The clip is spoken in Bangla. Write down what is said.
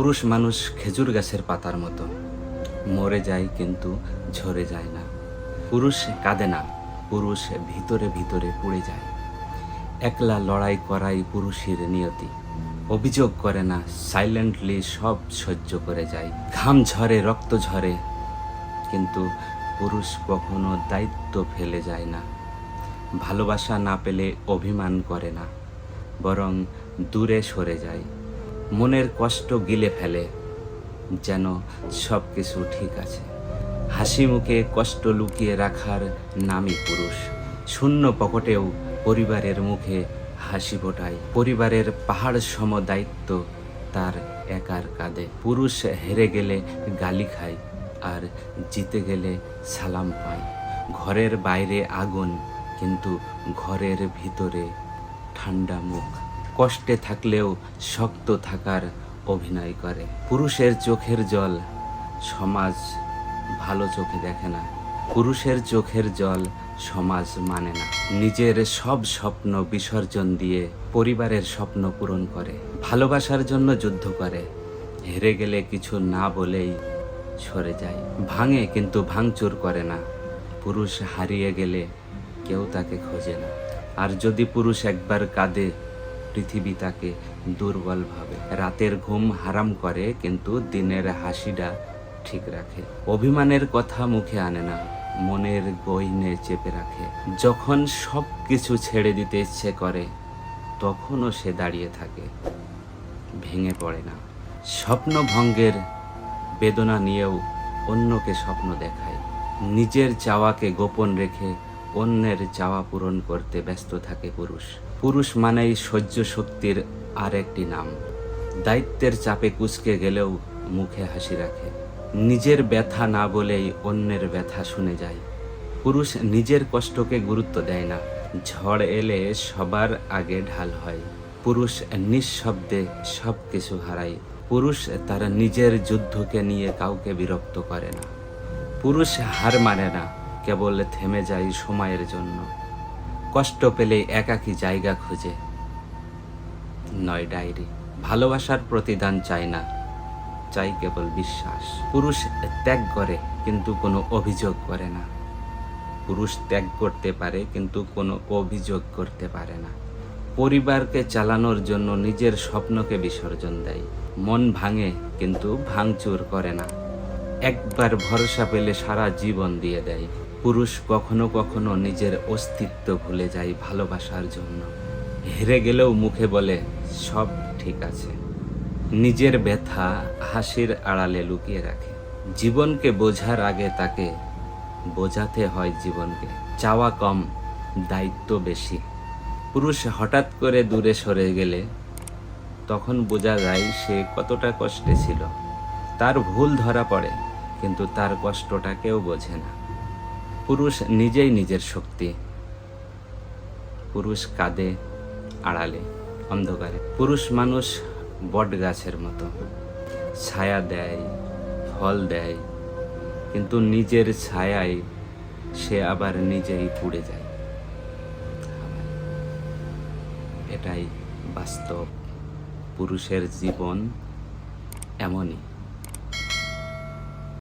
পুরুষ মানুষ খেজুর গাছের পাতার মতো। মরে যায় কিন্তু ঝরে যায় না। পুরুষ কাঁদে না, পুরুষ ভিতরে ভিতরে পড়ে যায়। একলা লড়াই করাই পুরুষের নিয়তি। অভিযোগ করে না সাইলেন্টলি সব সহ্য করে যায়। ঘাম ঝরে, রক্ত ঝরে, কিন্তু পুরুষ কখনো দায়িত্ব ফেলে যায় না। ভালোবাসা না পেলে অভিমান করে না, বরং দূরে সরে যায়। মনের কষ্ট গিলে ফেলে, যেন সব কিছু ঠিক আছে। হাসি মুখে কষ্ট লুকিয়ে রাখার নামই পুরুষ, শূন্য পকেটেও পরিবারের মুখে হাসি ফোটায়। পরিবারের পাহাড় সম দায়িত্ব তার একার কাঁধে। পুরুষ হেরে গেলে গালি খায় আর জিতে গেলে সালাম পায়। ঘরের বাইরে আগুন, কিন্তু ঘরের ভিতরে ঠান্ডা মুখ। কষ্টে থাকলেও শক্ত থাকার অভিনয় করে। পুরুষের চোখের জল সমাজ ভালো চোখে দেখে না। পুরুষের চোখের জল সমাজ মানে না। নিজের সব স্বপ্ন বিসর্জন দিয়ে পরিবারের স্বপ্ন পূরণ করে। ভালোবাসার জন্য যুদ্ধ করে। হেরে গেলে কিছু না বলেই সরে যায়। ভাঙে কিন্তু ভাঙচুর করে না। পুরুষ হারিয়ে গেলে কেউ তাকে খোঁজে না। আর যদি পুরুষ একবার কাঁদে পৃথিবী তাকে দুর্বল ভাবে। রাতের ঘুম হারাম করে, কিন্তু দিনের হাসিটা ঠিক রাখে। অভিমানের কথা মুখে আনে না, মনের গইনে চেপে রাখে। যখন সব কিছু ছেড়ে দিতে ইচ্ছে করে, তখনও সে দাঁড়িয়ে থাকে, ভেঙে পড়ে না। স্বপ্ন ভঙ্গের বেদনা নিয়েও অন্যকে স্বপ্ন দেখায়। নিজের চাওয়াকে গোপন রেখে অন্যের চাওয়া পূরণ করতে ব্যস্ত থাকে পুরুষ। পুরুষ মানেই সহ্য শক্তির আর একটি নাম। দায়িত্বের চাপে কুচকে গেলেও মুখে হাসি রাখে। নিজের ব্যথা না বলেই অন্যের ব্যথা শুনে যায়। পুরুষ নিজের কষ্টকে গুরুত্ব দেয় না। ঝড় এলে সবার আগে ঢাল হয়। পুরুষ নিঃশব্দে সব কিছু হারায়। পুরুষ তার নিজের যুদ্ধকে নিয়ে কাউকে বিরক্ত করে না। পুরুষ হার মানে না। কেবল থেমে যায় সময়ের জন্য। কষ্ট পেলে একাকী জায়গা খুঁজে। নয় ডায়েরি, ভালোবাসার প্রতিদান চাই না। চাই কেবল বিশ্বাস। পুরুষ ত্যাগ করে, কিন্তু কোনো অভিযোগ করে না। পুরুষ ত্যাগ করতে পারে, কিন্তু কোনো অভিযোগ করতে পারে না। পরিবারকে চালানোর জন্য নিজের স্বপ্নকে বিসর্জন দেয়। মন ভাঙে, কিন্তু ভাঙচুর করে না। একবার ভরসা পেলে সারা জীবন দিয়ে দেয়। পুরুষ কখনো কখনো নিজের অস্তিত্ব ভুলে যায় ভালোবাসার জন্য। হেরে গেলেও মুখে বলে, সব ঠিক আছে। নিজের ব্যথা হাসির আড়ালে লুকিয়ে রাখে। জীবনকে বোঝার আগে তাকে বোঝাতে হয় জীবনকে। চাওয়া কম, দায়িত্ব বেশি। পুরুষ হঠাৎ করে দূরে সরে গেলে তখন বোঝা যায় সে কতটা কষ্টে ছিল। তার ভুল ধরা পড়ে, কিন্তু তার কষ্টটা কেউ বোঝে না। পুরুষ নিজেই নিজের শক্তি। পুরুষ কাঁদে আড়ালে, অন্ধকারে। পুরুষ মানুষ বট গাছের মতো। ছায়া দেয়, ফল দেয়, কিন্তু নিজের ছায়ায় সে আবার নিজেই পুড়ে যায়। এটাই বাস্তব। পুরুষের জীবন এমনই।